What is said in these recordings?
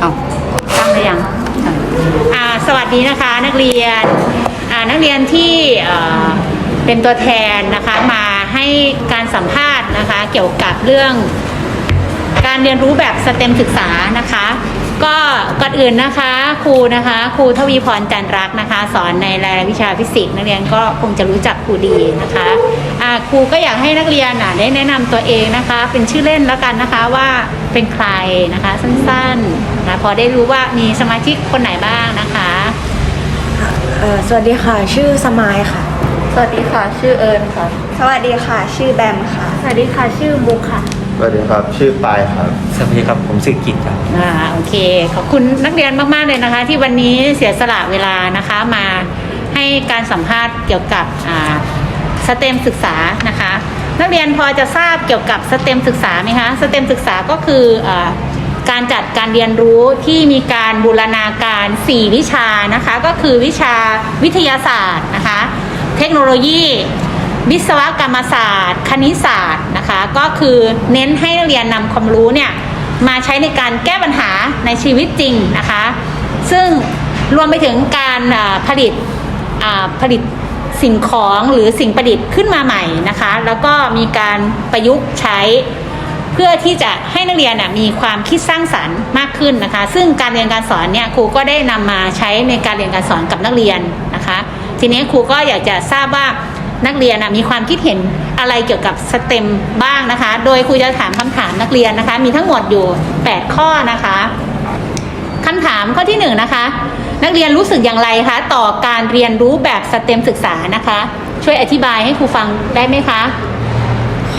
เอาตั้งหรือยังอ่าสวัสดีนะคะนักเรียนอ่านักเรียนที่เป็นตัวแทนนะคะมาให้การสัมภาษณ์นะคะเกี่ยวกับเรื่อง การเรียนรู้แบบสเต็มศึกษานะคะก็ก่อนอื่นนะคะครูนะคะครูทวีพรจันรักนะคะ สอนในรายวิชาฟิสิกส์นักเรียนก็คงจะรู้จักครูดีนะคะครูก็อยากให้นักเรียนอะได้แนะนำตัวเองนะคะ เป็นชื่อเล่นแล้วกันนะคะว่าเป็นใครนะคะสั้นๆ นะพอได้รู้ว่ามีสมาชิกคนไหนบ้างนะคะ เอ่อสวัสดีค่ะ ชื่อสมายค่ะ สวัสดีค่ะ ชื่อเอิญค่ะ สวัสดีค่ะ ชื่อแบมค่ะ สวัสดีค่ะ ชื่อมุกค่ะ สวัสดีครับ ชื่อปายครับ สวัสดีครับ ผมชื่อกิจครับ อ่าโอเค ขอบคุณนักเรียนมาก ๆ เลยนะคะ ที่วันนี้เสียสละเวลานะคะมาให้การสัมภาษณ์เกี่ยวกับอ่าสเต็มศึกษานะคะ นักเรียนพอจะทราบเกี่ยวกับสเต็มศึกษาไหมคะสเต็มศึกษาก็คืออา การจัดการเรียนรู้ที่มีการบูรณาการ 4 วิชานะคะ ก็คือวิชาวิทยาศาสตร์นะคะ เทคโนโลยี วิศวกรรมศาสตร์ คณิตศาสตร์นะคะ ก็คือเน้นให้นักเรียนนำความรู้เนี่ยมาใช้ในการแก้ปัญหาในชีวิตจริงนะคะ ซึ่งรวมไปถึงการผลิตผลิตสิ่งของหรือสิ่งประดิษฐ์ขึ้นมาใหม่นะคะ แล้วก็มีการประยุกต์ใช้ เพื่อที่จะให้นักเรียนมีความคิดสร้างสรรค์มากขึ้นนะคะ ซึ่งการเรียนการสอนเนี่ยครูก็ได้นำมาใช้ในการเรียนการสอนกับนักเรียนนะคะ ทีนี้ครูก็อยากจะทราบว่านักเรียนมีความคิดเห็นอะไรเกี่ยวกับสเต็มบ้างนะคะ โดยครูจะถามคำถามนักเรียนนะคะ มีทั้งหมดอยู่ 8 ข้อนะคะคำถามข้อที่หนึ่งนะคะนักเรียนรู้สึกอย่างไรคะต่อการเรียนรู้แบบสเต็มศึกษานะคะ ช่วยอธิบายให้ครูฟังได้ไหมคะ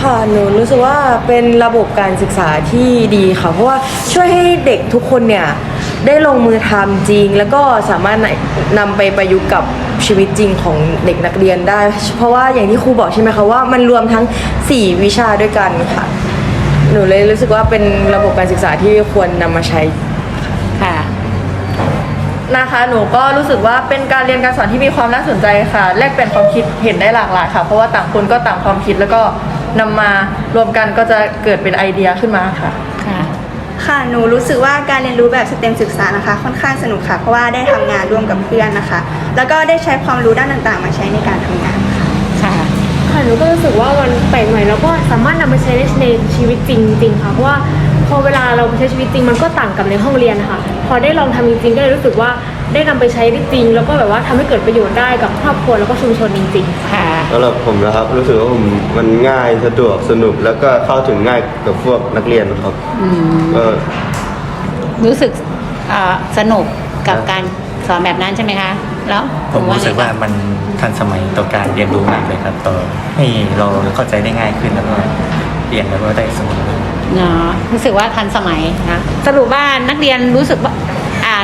ค่ะหนูรู้สึกว่าเป็นระบบการศึกษาที่ดีค่ะ เพราะว่าช่วยให้เด็กทุกคนเนี่ยได้ลงมือทำจริง แล้วก็สามารถนำไปประยุกต์กับชีวิตจริงของเด็กนักเรียนได้ เพราะว่าอย่างที่ครูบอกใช่ไหมคะว่ามันรวมทั้ง 4 วิชาด้วยกันค่ะ หนูเลยรู้สึกว่าเป็นระบบการศึกษาที่ควรนำมาใช้ค่ะนะคะหนูก็รู้สึกว่าเป็นการเรียนการสอนที่มีความน่าสนใจค่ะ แลกเปลี่ยนความคิดเห็นได้หลากหลายค่ะ เพราะว่าต่างคนก็ต่างความคิดแล้วก็ นำมารวมกันก็จะเกิดเป็นไอเดียขึ้นมาค่ะ ค่ะ ค่ะ หนูรู้สึกว่าการเรียนรู้แบบสเต็มศึกษานะคะ ค่อนข้างสนุกค่ะ เพราะว่าได้ทำงานร่วมกับเพื่อนนะคะ แล้วก็ได้ใช้ความรู้ด้านต่างๆ มาใช้ในการทำงาน ค่ะ ค่ะค่ะหนูก็รู้สึกว่ามันแปลกใหม่แล้วก็สามารถนำไปใช้ในชีวิตจริงจริงๆค่ะเพราะว่าพอเวลาเราไปใช้ชีวิตจริงมันก็ต่างกับในห้องเรียนนะคะพอได้ลองทำจริงๆก็เลยรู้สึกว่า ได้นำไปใช้ได้จริง แล้วก็แบบว่าทำให้เกิดประโยชน์ได้กับครอบครัวแล้วก็ชุมชนจริงๆค่ะ สำหรับผมนะครับรู้สึกว่าผมมันง่ายสะดวกสนุกแล้วก็เข้าถึงง่ายกับพวกนักเรียนครับอืมก็ รู้สึกอ่าสนุกกับ การสอนแบบนั้นใช่ไหมคะ แล้วผมรู้สึกว่าไงคะมันทันสมัยต่อการเรียนรู้มากเลยครับต่อให้เราเข้าใจได้ง่ายขึ้นแล้วก็เรียนแล้วก็ได้สมุนเลยเนาะรู้สึกว่าทันสมัยนะสรุปว่านักเรียนรู้สึกว่าอ่า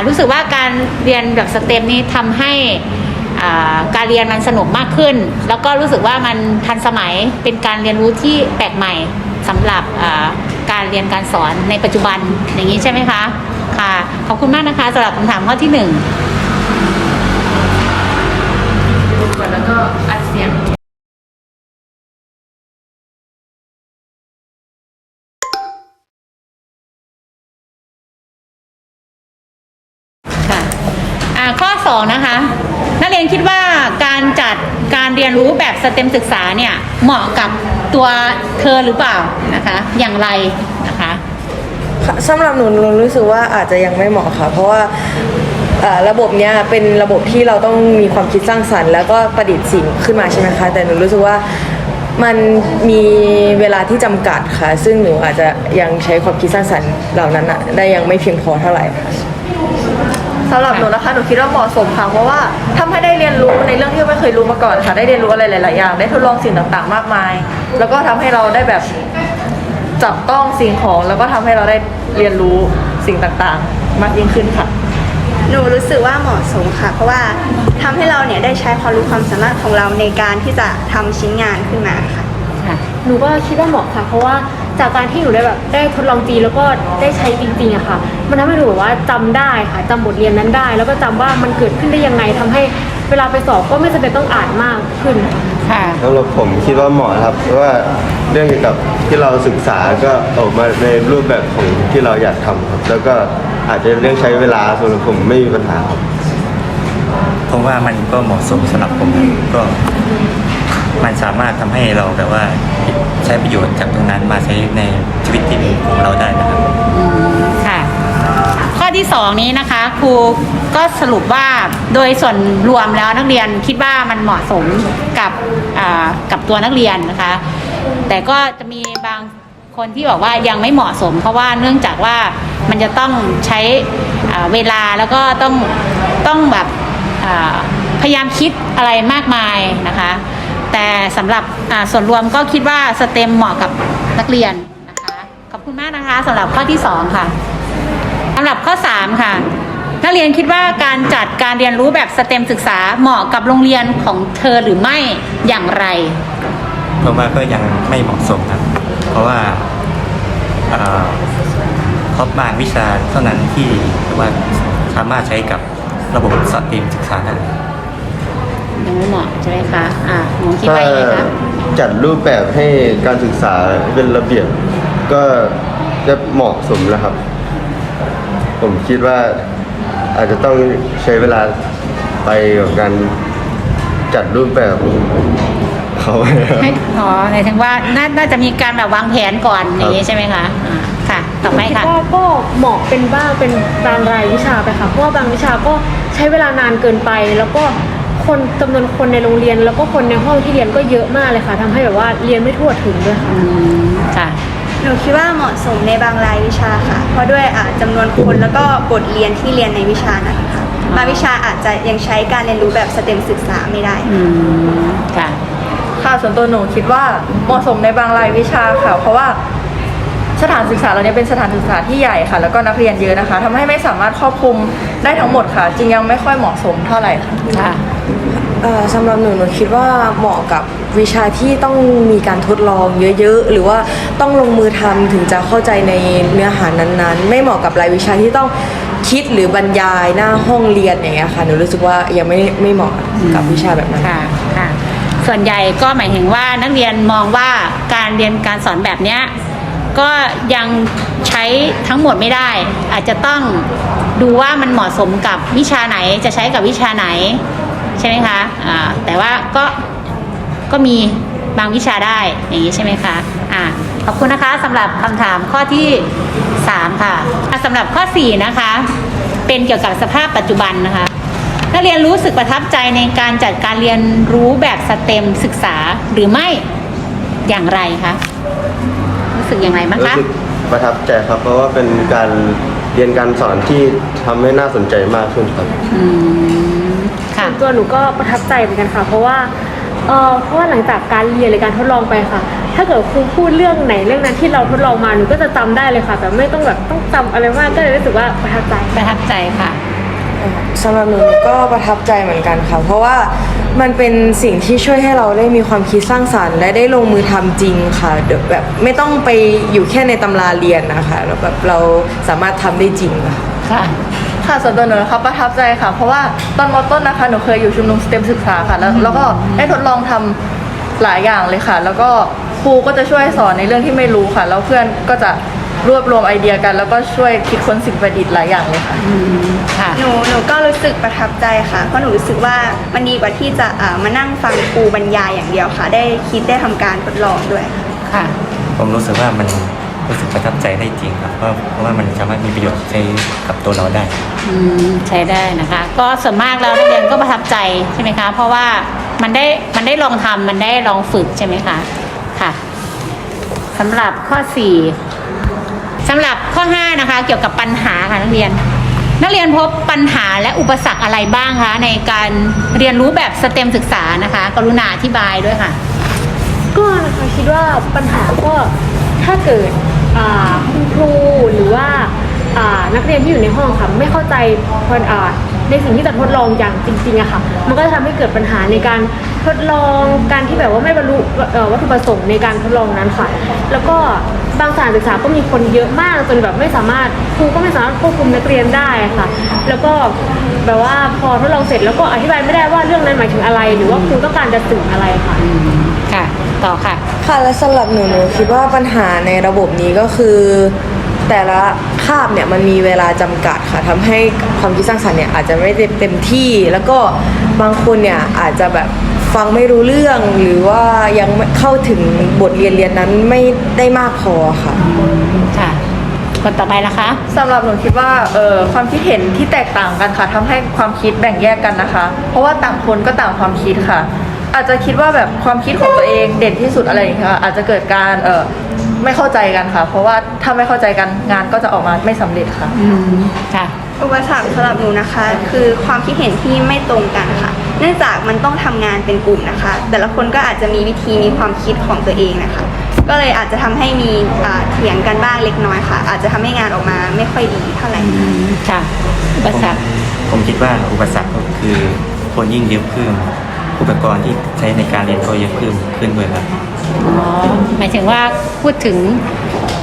รู้สึกว่าการเรียนแบบสเต็มนี้ทำให้การเรียนมันสนุกมากขึ้น แล้วก็รู้สึกว่ามันทันสมัยเป็นการเรียนรู้ที่แปลกใหม่สำหรับการเรียนการสอนในปัจจุบันอย่างนี้ใช่ไหมคะค่ะขอบคุณมากนะคะสำหรับคำถามข้อที่หนึ่ง สองนะคะ นักเรียนคิดว่าการจัดการเรียนรู้แบบสเต็มศึกษาเนี่ยเหมาะกับตัวเธอหรือเปล่านะคะ อย่างไรนะคะค่ะสำหรับหนูหนูรู้สึกว่าอาจจะยังไม่เหมาะค่ะ เพราะว่าเอ่อระบบเนี้ยเป็นระบบที่เราต้องมีความคิดสร้างสรรค์ แล้วก็ประดิษฐ์สิ่งขึ้นมาใช่ไหมคะแต่หนูรู้สึกว่ามันมีเวลาที่จำกัดค่ะ ซึ่งหนูอาจจะยังใช้ความคิดสร้างสรรค์เหล่านั้นอะได้ยังไม่เพียงพอเท่าไหร่ค่ะ สำหรับหนูนะคะหนูคิดว่าเหมาะสมค่ะเพราะว่าทำให้ได้เรียนรู้ในเรื่องที่ไม่เคยรู้มาก่อนค่ะได้เรียนรู้อะไรหลาย ๆ อย่าง ได้ทดลองสิ่งต่าง ๆ มากมาย แล้วก็ทำให้เราได้แบบจับต้องสิ่งของ แล้วก็ทำให้เราได้เรียนรู้สิ่งต่าง ๆ มากยิ่งขึ้นค่ะหนูรู้สึกว่าเหมาะสมค่ะ เพราะว่าทำให้เราเนี่ยได้ใช้ความรู้ความสามารถของเราในการที่จะทำชิ้นงานขึ้นมาค่ะค่ะหนูก็คิดว่าเหมาะค่ะ เพราะว่า จากการที่หนูได้แบบได้ทดลองจริงแล้วก็ได้ใช้จริงๆอะค่ะ มันทำให้หนูแบบว่าจำได้ค่ะจำบทเรียนนั้นได้ แล้วก็จำว่ามันเกิดขึ้นได้ยังไงทำให้เวลาไปสอบก็ไม่จำเป็นต้องอ่านมากขึ้น ค่ะค่ะสำหรับผมคิดว่าเหมาะครับ เพราะว่าเรื่องเกี่ยวกับที่เราศึกษาก็ออกมาในรูปแบบของที่เราอยากทำครับ แล้วก็อาจจะเรื่องใช้เวลาส่วนของผมไม่มีปัญหาครับ ผมว่ามันก็เหมาะสมสำหรับผมครับก็ มันสามารถทำให้เราแบบว่า ใช้ประโยชน์จากตรงนั้นมาใช้ในชีวิตจริงของเราได้นะครับค่ะ ข้อที่สองนี้นะคะครูก็สรุปว่าโดยส่วนรวมแล้วนักเรียนคิดว่ามันเหมาะสมกับอ่ากับตัวนักเรียนนะคะ แต่ก็จะมีบางคนที่บอกว่ายังไม่เหมาะสม เพราะว่าเนื่องจากว่ามันจะต้องใช้อ่าเวลาแล้วก็ต้องต้องแบบอ่าพยายามคิดอะไรมากมายนะคะ แต่สำหรับส่วนรวมก็คิดว่าสเต็มเหมาะกับนักเรียนนะคะขอบคุณมากนะคะสำหรับข้อที่สองค่ะสำหรับข้อ 3 ค่ะ นักเรียนคิดว่าการจัดการเรียนรู้แบบสเต็มศึกษาเหมาะกับโรงเรียนของเธอหรือไม่อย่างไรผมว่าก็ยังไม่เหมาะสมครับ เพราะว่าเอ่อเพราะบางวิชาเท่านั้นที่ว่าสามารถใช้กับระบบสตรีมศึกษาได้ ยังไม่เหมาะใช่ไหมคะอ่าหนูคิดถ้าว่ายังไงคะจัดรูปแบบให้การศึกษาเป็นระเบียบ ก็จะเหมาะสมแล้วครับ ผมคิดว่าอาจจะต้องใช้เวลาไปกับการจัดรูปแบบเขาไว้ครับ ให้อ๋อหมายถึงว่านาน่าจะมีการแบบวางแผนก่อนอย่างนี้ใช่ไหมคะอ่าค่ะ ต่อไปคิดค่ะว่าก็เหมาะเป็นบ้างเป็นบางรายวิชาไปค่ะเพราะว่าบางวิชาก็ใช้เวลานานเกินไป แล้วก็ คนจำนวนคนในโรงเรียน แล้วก็คนในห้องที่เรียนก็เยอะมากเลยค่ะทำให้แบบว่าเรียนไม่ทั่วถึงด้วยค่ะอืมค่ะ หนูคิดว่าเหมาะสมในบางรายวิชาค่ะ เพราะด้วยอ่าจำนวนคนแล้วก็บทเรียนที่เรียนในวิชานั้นค่ะบางวิชาอาจจะยังใช้การเรียนรู้แบบสเต็มศึกษาไม่ได้ อืม ค่ะ ค่ะส่วนตัวหนูคิดว่าเหมาะสมในบางรายวิชาค่ะ เพราะว่าสถานศึกษาเราเนี้ยเป็นสถานศึกษาที่ใหญ่ค่ะ แล้วก็นักเรียนเยอะนะคะทำให้ไม่สามารถครอบคลุมได้ทั้งหมดค่ะ จึงยังไม่ค่อยเหมาะสมเท่าไหร่ค่ะ ค่ะ เอ่อสำหรับหนูหนูคิดว่าเหมาะกับวิชาที่ต้องมีการทดลองเยอะๆ หรือว่าต้องลงมือทำถึงจะเข้าใจในเนื้อหานั้นๆ ไม่เหมาะกับรายวิชาที่ต้องคิดหรือบรรยายหน้าห้องเรียนอย่างเงี้ยค่ะหนูรู้สึกว่ายังไม่ไม่เหมาะกับวิชาแบบนั้น ค่ะค่ะ ส่วนใหญ่ก็หมายถึงว่านักเรียนมองว่าการเรียนการสอนแบบเนี้ยก็ยังใช้ทั้งหมดไม่ได้ อาจจะต้องดูว่ามันเหมาะสมกับวิชาไหนจะใช้กับวิชาไหน ใช่ไหมคะอ่าแต่ว่าก็ก็มีบางวิชาได้อย่างนี้ใช่ไหมคะอ่าขอบคุณนะคะสำหรับคำถามข้อที่ 3ค่ะอะสำหรับข้อ 4 นะคะ เป็นเกี่ยวกับสภาพปัจจุบันนะคะนักเรียนรู้สึกประทับใจในการจัดการเรียนรู้แบบสเต็มศึกษาหรือไม่อย่างไรคะรู้สึกอย่างไรบ้างรู้คะสึกประทับใจครับ เพราะว่าเป็นการเรียนการสอนที่ทำให้น่าสนใจมากขึ้นครับ อืมค่ะส่วนตัวหนูก็ประทับใจเหมือนกันค่ะ เพราะว่าเออเพราะว่าหลังจากการเรียนหรือการทดลองไปค่ะ ถ้าเกิดครูพูดเรื่องไหนเรื่องนั้นที่เราทดลองมาหนูก็จะจำได้เลยค่ะ แบบไม่ต้องแบบต้องจำอะไรมากก็เลยรู้สึกว่าประทับใจ ประทับใจค่ะ สำหรับหนูก็ประทับใจเหมือนกันค่ะ เพราะว่ามันเป็นสิ่งที่ช่วยให้เราได้มีความคิดสร้างสรรค์ และได้ลงมือทำจริงค่ะเดี๋ยวแบบไม่ต้องไปอยู่แค่ในตำราเรียนนะคะแล้วแบบเราสามารถทำได้จริงค่ะ ค่ะ ค่ะส่วนตัวหนูนะคะประทับใจค่ะ เพราะว่าตอนมต้นนะคะหนูเคยอยู่ชุมนุมสเต็มศึกษาค่ะ แล้วแล้วก็ได้ทดลองทำหลายอย่างเลยค่ะ แล้วก็ครูก็จะช่วยสอนในเรื่องที่ไม่รู้ค่ะ แล้วเพื่อนก็จะรวบรวมไอเดียกัน แล้วก็ช่วยคิดค้นสิ่งประดิษฐ์หลายอย่างเลยค่ะอืมค่ะ หนูหนูก็รู้สึกประทับใจค่ะ เพราะหนูรู้สึกว่ามันดีกว่าที่จะอ่ามานั่งฟังครูบรรยายอย่างเดียวค่ะ ได้คิดได้ทำการทดลองด้วยค่ะค่ะ ผมรู้สึกว่ามัน รู้สึกประทับใจได้จริงครับเพราะเพราะว่ามันสามารถมีประโยชน์ใช้กับตัวเราได้ อืมใช้ได้นะคะ ก็ส่วนมากแล้วนักเรียนก็ประทับใจใช่ไหมคะ เพราะว่ามันได้มันได้ลองทำมันได้ลองฝึกใช่ไหมคะค่ะสำหรับข้อสี่สำหรับข้อห้านะคะ เกี่ยวกับปัญหาค่ะนักเรียน นักเรียนพบปัญหาและอุปสรรคอะไรบ้างคะในการเรียนรู้แบบสเต็มศึกษานะคะ กรุณาอธิบายด้วยค่ะ ก็นะคะคิดว่าปัญหาก็ถ้าเกิดอ่า คุณครูหรือว่านักเรียนที่อยู่ในห้องค่ะไม่เข้าใจในสิ่งที่จะทดลองอย่างจริงๆอะค่ะ มันก็จะทำให้เกิดปัญหาในการทดลองการที่แบบว่าไม่บรรลุวัตถุประสงค์ในการทดลองนั้นค่ะ แล้วก็บางสถานศึกษาก็มีคนเยอะมากจนแบบไม่สามารถครูก็ไม่สามารถควบคุมนักเรียนได้ค่ะ แล้วก็แบบว่าพอทดลองเสร็จแล้วก็อธิบายไม่ได้ว่าเรื่องนั้นหมายถึงอะไร หรือว่าครูต้องการจะสื่ออะไรค่ะค่ะ ต่อค่ะ ค่ะและสำหรับหนูหนูคิดว่าปัญหาในระบบนี้ก็คือ แต่ละคาบเนี่ยมันมีเวลาจำกัดค่ะทำให้ความคิดสร้างสรรค์เนี่ยอาจจะไม่ได้เต็มที่ แล้วก็บางคนเนี่ยอาจจะแบบฟังไม่รู้เรื่องหรือว่ายังไม่เข้าถึงบทเรียนเรียนนั้นไม่ได้มากพอค่ะ ค่ะ คนต่อไปละคะ สำหรับหนูคิดว่าเออความคิดเห็นที่แตกต่างกันค่ะทำให้ความคิดแบ่งแยกกันนะคะ เพราะว่าต่างคนก็ต่างความคิดค่ะ อาจจะคิดว่าแบบความคิดของตัวเองเด่นที่สุดอะไรอย่างเงี้ยค่ะอาจจะเกิดการเออไม่เข้าใจกันค่ะ เพราะว่าถ้าไม่เข้าใจกันงานก็จะออกมาไม่สำเร็จค่ะอืมค่ะ อุปสรรคสำหรับหนูนะคะ คือความคิดเห็นที่ไม่ตรงกันค่ะ เนื่องจากมันต้องทำงานเป็นกลุ่มนะคะ แต่ละคนก็อาจจะมีวิธีมีความคิดของตัวเองนะคะ ก็เลยอาจจะทำให้มีอ่าเถียงกันบ้างเล็กน้อยค่ะ อาจจะทำให้งานออกมาไม่ค่อยดีเท่าไหร่ค่ะอุปสรรคผมคิดว่าอุปสรรคก็คือคนยิ่งเยอะขึ้น อุปกรณ์ที่ใช้ในการเรียนก็เยอะขึ้นขึ้นด้วยครับอ๋อหมายถึงว่าพูดถึง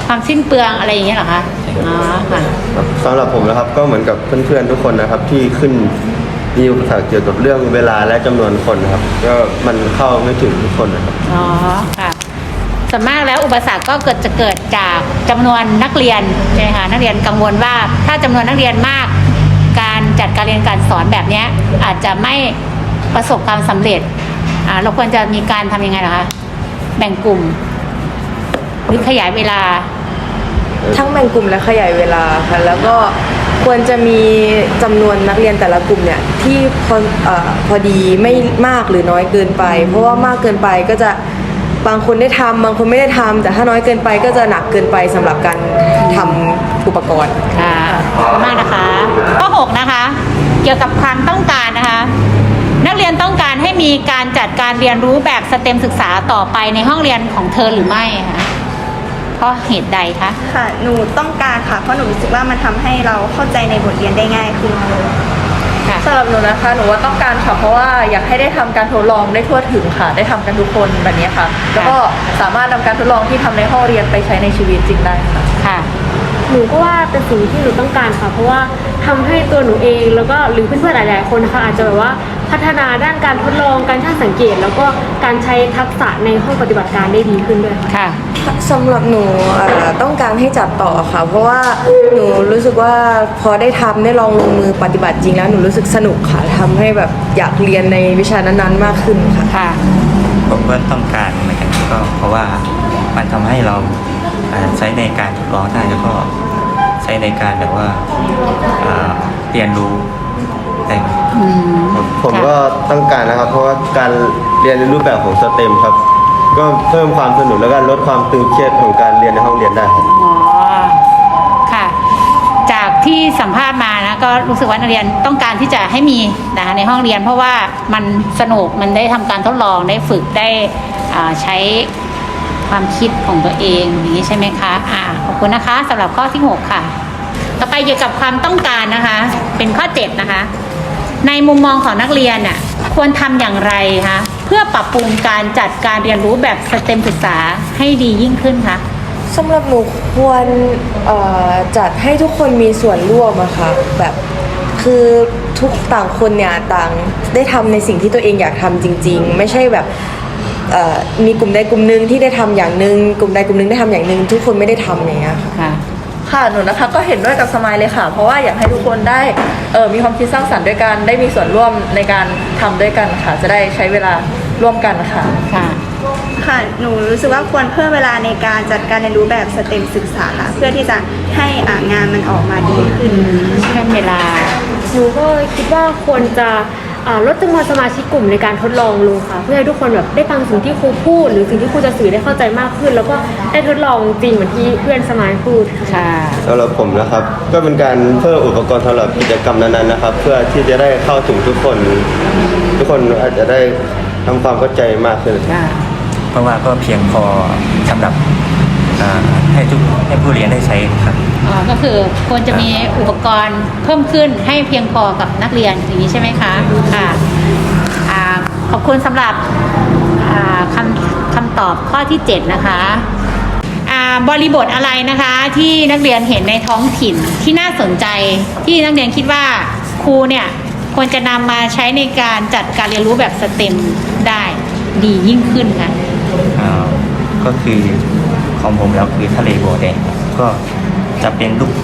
ความสิ้นเปลืองอะไรอย่างเงี้ยเหรอคะอ๋อค่ะครับสำหรับผมนะครับก็เหมือนกับเพื่อนๆทุกคนนะครับที่ขึ้นมีอุปสรรคเกี่ยวกับเรื่องเวลาและจำนวนคนนะครับ ก็มันเข้าไม่ถึงทุกคนนะครับอ๋อค่ะส่วนมากแล้วอุปสรรคก็เกิดจะเกิดจากจำนวนนักเรียนใช่ไหมคะนักเรียนกังวลว่าถ้าจำนวนนักเรียนมาก การจัดการเรียนการสอนแบบเนี้ยอาจจะไม่ ประสบความสำเร็จอ่าเราควรจะมีการทำยังไงเหรอคะ แบ่งกลุ่ม หรือขยายเวลา ทั้งแบ่งกลุ่มและขยายเวลาค่ะแล้วก็ควรจะมีจำนวนนักเรียนแต่ละกลุ่มเนี่ยที่พอเอ่อพอดีไม่มากหรือน้อยเกินไป เพราะว่ามากเกินไปก็จะบางคนได้ทำบางคนไม่ได้ทำแต่ถ้าน้อยเกินไปก็จะหนักเกินไปสำหรับการทำอุปกรณ์ค่ะขอบคุณมากนะคะข้อ6นะคะ เกี่ยวกับความต้องการนะคะ นักเรียนต้องการให้มีการจัดการเรียนรู้แบบสเต็มศึกษาต่อไปในห้องเรียนของเธอหรือไม่คะเพราะเหตุใดคะค่ะ หนูต้องการค่ะ เพราะหนูรู้สึกว่ามันทำให้เราเข้าใจในบทเรียนได้ง่ายขึ้นค่ะค่ะสำหรับหนูนะคะ หนูว่าต้องการค่ะ เพราะว่าอยากให้ได้ทำการทดลองได้ทั่วถึงค่ะ ได้ทำกันทุกคนแบบนี้ค่ะ แล้วก็สามารถนำการทดลองที่ทำในห้องเรียนไปใช้ในชีวิตจริงได้ค่ะ ค่ะ หนูก็ว่าเป็นสิ่งที่หนูต้องการค่ะ เพราะว่าทำให้ตัวหนูเองแล้วก็หรือเพื่อนๆหลาย ๆ คนนะคะอาจจะแบบว่า พัฒนาด้านการทดลองการช่างสังเกต แล้วก็การใช้ทักษะในห้องปฏิบัติการได้ดีขึ้นด้วยค่ะ ค่ะ สำหรับหนูเอ่อต้องการให้จัดต่อค่ะ เพราะว่าหนูรู้สึกว่าพอได้ทำได้ลองลงมือปฏิบัติจริงแล้วหนูรู้สึกสนุกค่ะทำให้แบบอยากเรียนในวิชานั้นๆมากขึ้นค่ะ ค่ะ ผมก็ต้องการเหมือนกันก็เพราะว่ามันทำให้เราเอ่อใช้ในการทดลองได้แล้วก็ใช้ในการแบบว่าเอ่อเรียนรู้ได้ อืม ผมค่ะก็ต้องการนะครับ เพราะว่าการเรียนในรูปแบบของสเต็มครับ ก็เพิ่มความสนุกและก็ลดความตึงเครียดของการเรียนในห้องเรียนได้ครับ อ๋อค่ะ จากที่สัมภาษณ์มานะก็รู้สึกว่านักเรียนต้องการที่จะให้มีนะคะในห้องเรียน เพราะว่ามันสนุกมันได้ทำการทดลองได้ฝึกได้อ่าใช้ความคิดของตัวเองอย่างนี้ใช่ไหมคะอ่าขอบคุณนะคะสำหรับข้อที่ 6 ค่ะ ต่อไปเกี่ยวกับความต้องการนะคะ เป็นข้อ 7 นะคะ ในมุมมองของนักเรียนน่ะควรทำอย่างไรคะเพื่อปรับปรุงการจัดการเรียนรู้แบบสเต็มศึกษาให้ดียิ่งขึ้นคะสำหรับหนูควรเอ่อจัดให้ทุกคนมีส่วนร่วมอะค่ะแบบคือทุกต่างคนเนี่ยต่างได้ทำในสิ่งที่ตัวเองอยากทำจริง ๆ ไม่ใช่แบบเอ่อมีกลุ่มใดกลุ่มหนึ่งที่ได้ทำอย่างหนึ่งกลุ่มใดกลุ่มหนึ่งได้ทำอย่างหนึ่งทุกคนไม่ได้ทำอย่างเงี้ยค่ะ ค่ะ ค่ะหนูนะคะก็เห็นด้วยกับสมายเลยค่ะ เพราะว่าอยากให้ทุกคนได้เออมีความคิดสร้างสรรค์ด้วยกันได้มีส่วนร่วมในการทำด้วยกันค่ะ จะได้ใช้เวลาร่วมกันค่ะ ค่ะ ค่ะ หนูรู้สึกว่าควรเพิ่มเวลาในการจัดการเรียนรู้แบบสเต็มศึกษาค่ะ เพื่อที่จะให้อ่างานมันออกมาดีขึ้นเพิ่มเวลา หนูก็คิดว่าควรจะอ่า ลดจำนวนสมาชิกกลุ่มในการทดลองลงค่ะ เพื่อให้ทุกคนแบบได้ฟังสิ่งที่ครูพูด หรือสิ่งที่ครูจะสื่อได้เข้าใจมากขึ้น แล้วก็ได้ทดลองจริงเหมือนที่เพื่อนสมายพูดค่ะค่ะสำหรับผมนะครับ ก็เป็นการเพิ่มอุปกรณ์สำหรับกิจกรรมนั้นๆนะครับ เพื่อที่จะได้เข้าถึงทุกคน ทุกคนอาจจะได้ทำความเข้าใจมากขึ้นค่ะเพราะว่าก็เพียงพอสำหรับเอ่อให้ทุกให้ผู้เรียนได้ใช้ครับ อ๋อก็คือควรจะมีอุปกรณ์เพิ่มขึ้นให้เพียงพอกับนักเรียนอย่างนี้ใช่ไหมคะค่ะอ่าขอบคุณสำหรับอ่าคำคำตอบข้อที่ 7 นะคะอ่าบริบทอะไรนะคะที่นักเรียนเห็นในท้องถิ่นที่น่าสนใจที่นักเรียนคิดว่าครูเนี่ยควรจะนำมาใช้ในการจัดการเรียนรู้แบบสเต็มได้ดียิ่งขึ้นค่ะ อ่าก็คือของผมแล้วคือทะเลบัวแดงครับก็ จะเป็นรูป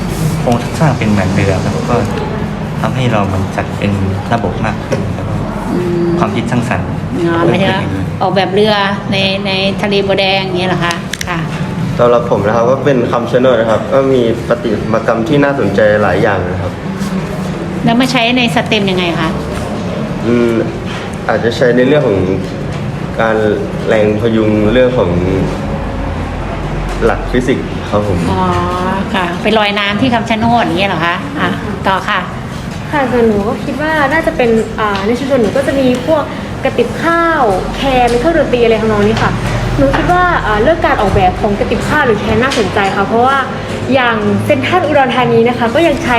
โครงสร้างเป็นเหมือนเรือแล้วก็ทำให้เรามันจัดเป็นระบบมากขึ้นแล้วก็ความคิดสร้างสรรค์อ๋อไม่ใช่ว่าออกแบบเรือในในทะเลบัวแดงอย่างเงี้ยเหรอคะค่ะ สำหรับผมนะครับก็เป็นคำชะโนดนะครับ ก็มีปฏิมากรรมที่น่าสนใจหลายอย่างนะครับ แล้วมาใช้ในสเต็มยังไงคะอืมอาจจะใช้ในเรื่องของการแรงพยุงเรื่องของหลักฟิสิกส์ ครับผม อ๋อค่ะ ไปลอยน้ำที่คำชะโนดอย่างเงี้ยเหรอคะอะต่อค่ะ ค่ะส่วนหนูก็คิดว่าน่าจะเป็นอ่าในชุมชนหนูก็จะมีพวกกระติบข้าวแคนเครื่องดนตรีอะไรทำนองนี้ค่ะหนูคิดว่าอ่าเรื่องการออกแบบของกระติบข้าวหรือแคนน่าสนใจค่ะ เพราะว่าอย่างเซ็นทรัลอุดรธานีนะคะ ก็ยังใช้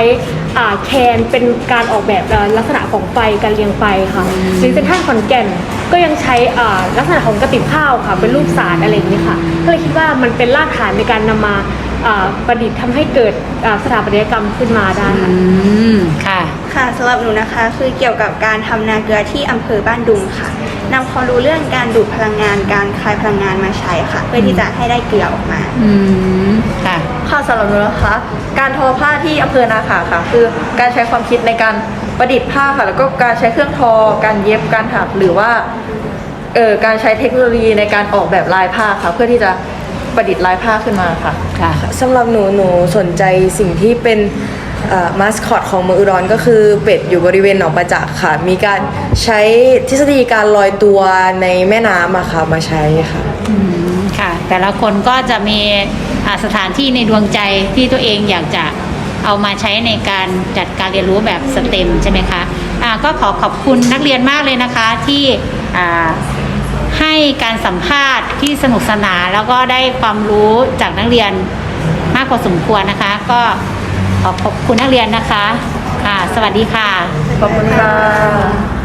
อ่าแคนเป็นการออกแบบอ่าลักษณะของไฟการเรียงไฟค่ะหรือเซ็นทรัลขอนแก่น ก็ยังใช้อ่าลักษณะของกระติบข้าวค่ะ เป็นรูปสารอะไรอย่างนี้ค่ะ ก็เลยคิดว่ามันเป็นรากฐานในการนำมาอ่าประดิษฐ์ทำให้เกิดอ่าสถาปัตยกรรมขึ้นมาได้ค่ะอืมค่ะค่ะสำหรับหนูนะคะคือเกี่ยวกับการทำนาเกลือที่อำเภอบ้านดุงค่ะ นำความรู้เรื่องการดูดพลังงานการคลายพลังงานมาใช้ค่ะ เพื่อที่จะให้ได้เกลือออกมา อืมค่ะ ค่ะสำหรับหนูนะคะการทอผ้าที่อำเภอนาขาค่ะ คือการใช้ความคิดในการประดิษฐ์ผ้าค่ะ แล้วก็การใช้เครื่องทอ การเย็บการถักหรือว่าเออการใช้เทคโนโลยีในการออกแบบลายผ้าค่ะ เพื่อที่จะประดิษฐ์ลายผ้าขึ้นมาค่ะ ค่ะ สำหรับหนูหนูสนใจสิ่งที่เป็น มาสคอตของเมืองอุดรก็คือเป็ดอยู่บริเวณหนองประจักษ์ค่ะ มีการใช้ทฤษฎีการลอยตัวในแม่น้ำอะค่ะมาใช้ค่ะอืมค่ะ แต่ละคนก็จะมีอ่าสถานที่ในดวงใจที่ตัวเองอยากจะเอามาใช้ในการจัดการเรียนรู้แบบสเต็มใช่ไหมคะอ่าก็ขอขอบคุณนักเรียนมากเลยนะคะที่อ่าให้การสัมภาษณ์ที่สนุกสนานแล้วก็ได้ความรู้จากนักเรียนมากพอสมควรนะคะ ก็ ขอบคุณนักเรียนนะคะ ค่ะ สวัสดีค่ะ ขอบคุณค่ะ